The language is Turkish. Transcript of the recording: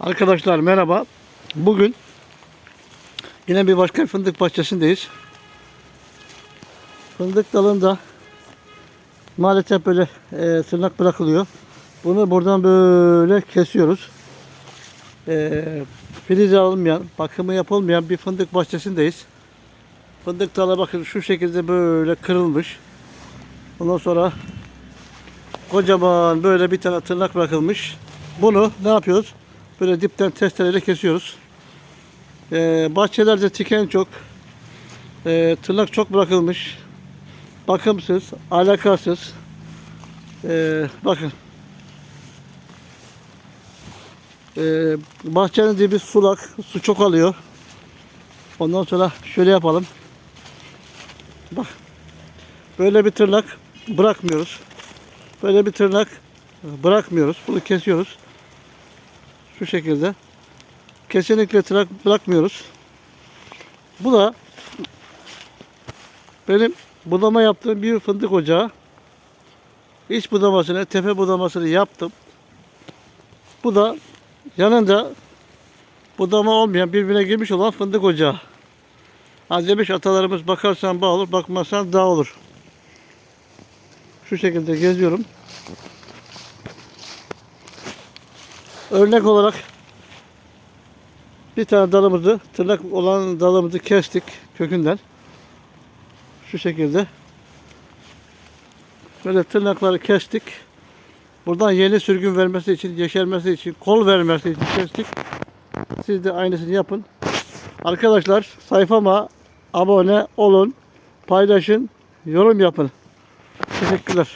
Arkadaşlar merhaba. Bugün yine bir başka fındık bahçesindeyiz. Fındık dalında maalesef böyle e, tırnak bırakılıyor. Bunu buradan böyle kesiyoruz. E, filizi alınmayan, bakımı yapılmayan bir fındık bahçesindeyiz. Fındık dalı bakın şu şekilde böyle kırılmış. Ondan sonra kocaman böyle bir tane tırnak bırakılmış. Bunu ne yapıyoruz? Böyle dipten testereyle kesiyoruz. Ee, bahçelerde tiken çok. Ee, tırnak çok bırakılmış. Bakımsız, alakasız. Ee, bakın. Ee, bahçenin dibi sulak. Su çok alıyor. Ondan sonra şöyle yapalım. Bak. Böyle bir tırnak bırakmıyoruz. Böyle bir tırnak bırakmıyoruz. Bunu kesiyoruz. Şu şekilde. Kesinlikle tırnak bırakmıyoruz. Bu da benim budama yaptığım bir fındık ocağı. İç budamasını, tepe budamasını yaptım. Bu da yanında budama olmayan, birbirine girmiş olan fındık ocağı. Ha demiş atalarımız bakarsan bağ olur, bakmazsan dağ olur. Şu şekilde geziyorum. Örnek olarak bir tane dalımızı, tırnak olan dalımızı kestik kökünden. Şu şekilde. Böyle tırnakları kestik. Buradan yeni sürgün vermesi için, yeşermesi için, kol vermesi için kestik. Siz de aynısını yapın. Arkadaşlar sayfama abone olun, paylaşın, yorum yapın. Teşekkürler.